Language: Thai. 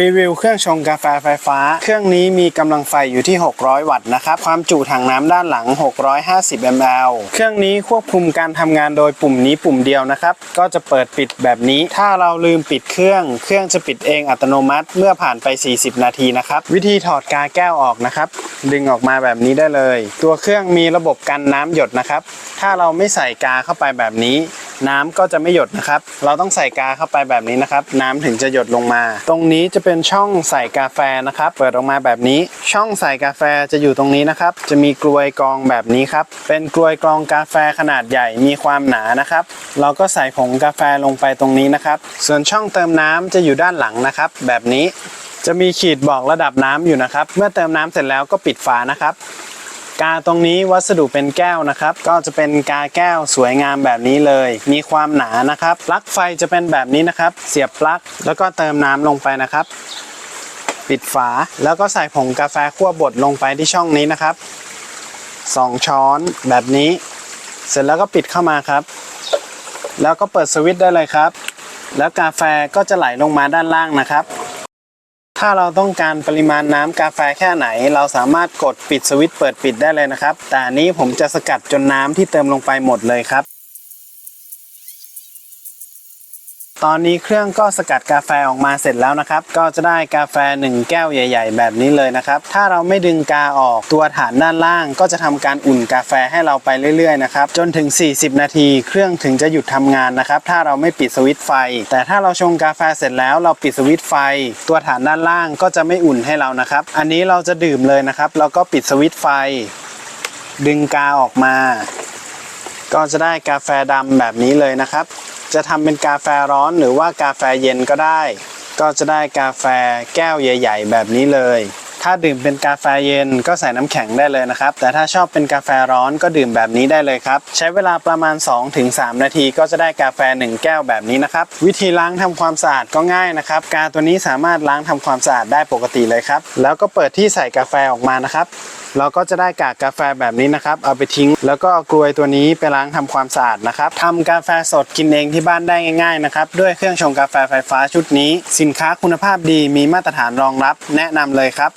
รีวิวเครื่องชงกาแฟไฟฟ้า เครื่องนี้มีกำลังไฟอยู่ที่ 600 วัตต์นะครับ ความจุถังน้ำด้านหลัง 650 ml เครื่องนี้ควบคุมการทำงานโดยปุ่มนี้ปุ่มเดียวนะครับ ก็จะเปิดปิดแบบนี้ ถ้าเราลืมปิดเครื่อง เครื่องจะปิดเองอัตโนมัติเมื่อผ่านไป 40 นาทีนะครับ วิธีถอดกาแก้วออกนะครับ ดึงออกมาแบบนี้ได้เลย ตัวเครื่องมีระบบกันน้ำหยดนะครับ ถ้าเราไม่ใส่กาเข้าไปแบบนี้ น้ำก็จะไม่หยดนะครับ เราต้องใส่กาเข้าไปแบบนี้นะครับ น้ำถึงจะหยดลงมา ตรงนี้จะเป็นช่องใส่กาแฟนะครับ เปิดออกมาแบบนี้ ช่องใส่กาแฟจะอยู่ตรงนี้นะครับ จะมีกลวยกรองแบบนี้ครับ เป็นกลวยกรองกาแฟขนาดใหญ่มีความหนานะครับ เราก็ใส่ผงกาแฟลงไปตรงนี้นะครับ ส่วนช่องเติมน้ำจะอยู่ด้านหลังนะครับ แบบนี้จะมีขีดบอกระดับน้ำอยู่นะครับ เมื่อเติมน้ำเสร็จแล้วก็ปิดฝานะครับ กาตรงนี้วัสดุเป็นแก้วนะครับ ก็จะเป็นกาแก้วสวยงามแบบนี้เลย มีความหนานะครับ ปลั๊กไฟจะเป็นแบบนี้นะครับ เสียบปลั๊กแล้วก็เติมน้ำลงไปนะครับ ปิดฝาแล้วก็ใส่ผงกาแฟคั่วบดลงไปที่ช่องนี้นะครับสองช้อนแบบนี้ เสร็จแล้วก็ปิดเข้ามาครับ แล้วก็เปิดสวิตช์ได้เลยครับ แล้วกาแฟก็จะไหลลงมาด้านล่างนะครับ ถ้าเราต้องการปริมาณน้ำกาแฟแค่ไหน เราสามารถกดปิดสวิตช์เปิดปิดได้เลยนะครับ แต่นนี้ผมจะสกัดจนน้ำที่เติมลงไปหมดเลยครับ ตอนนี้เครื่องก็สกัดกาแฟออกมาเสร็จแล้วนะครับ ก็จะได้กาแฟ 1 แก้วใหญ่ ๆ แบบนี้เลยนะครับ ถ้าเราไม่ดึงกาออกตัวฐานด้านล่าง ก็จะทำการอุ่นกาแฟให้เราไปเรื่อยๆนะครับจนถึง 40 นาที เครื่องถึงจะหยุดทำงานนะครับ ถ้าเราไม่ปิดสวิตช์ไฟ แต่ถ้าเราชงกาแฟเสร็จแล้วเราปิดสวิตช์ไฟ ตัวฐานด้านล่างก็จะไม่อุ่นให้เรานะครับ อันนี้เราจะดื่มเลยนะครับแล้วก็ปิดสวิตช์ไฟ ดึงกาออกมา ก็จะได้กาแฟดำแบบนี้เลยนะครับ จะทำเป็นกาแฟร้อนหรือว่ากาแฟเย็นก็ได้ ก็จะได้กาแฟแก้วใหญ่ ๆ แบบนี้เลย ถ้าดื่มเป็นกาแฟเย็นก็ใส่น้ำแข็งได้เลยนะครับ แต่ถ้าชอบเป็นกาแฟร้อนก็ดื่มแบบนี้ได้เลยครับ ใช้เวลาประมาณ 2-3 นาทีก็จะได้กาแฟ 1 แก้วแบบนี้นะครับ วิธีล้างทำความสะอาดก็ง่ายนะครับ กาตัวนี้สามารถล้างทำความสะอาดได้ปกติเลยครับ แล้วก็เปิดที่ใส่กาแฟออกมานะครับเราก็จะได้กากกาแฟแบบนี้นะครับ เอาไปทิ้ง แล้วก็เอากลวยตัวนี้ไปล้างทำความสะอาดนะครับทำกาแฟสดกินเองที่บ้านได้ง่ายๆนะครับ ด้วยเครื่องชงกาแฟไฟฟ้าชุดนี้ สินค้าคุณภาพดีมีมาตรฐานรองรับ แนะนำเลยครับ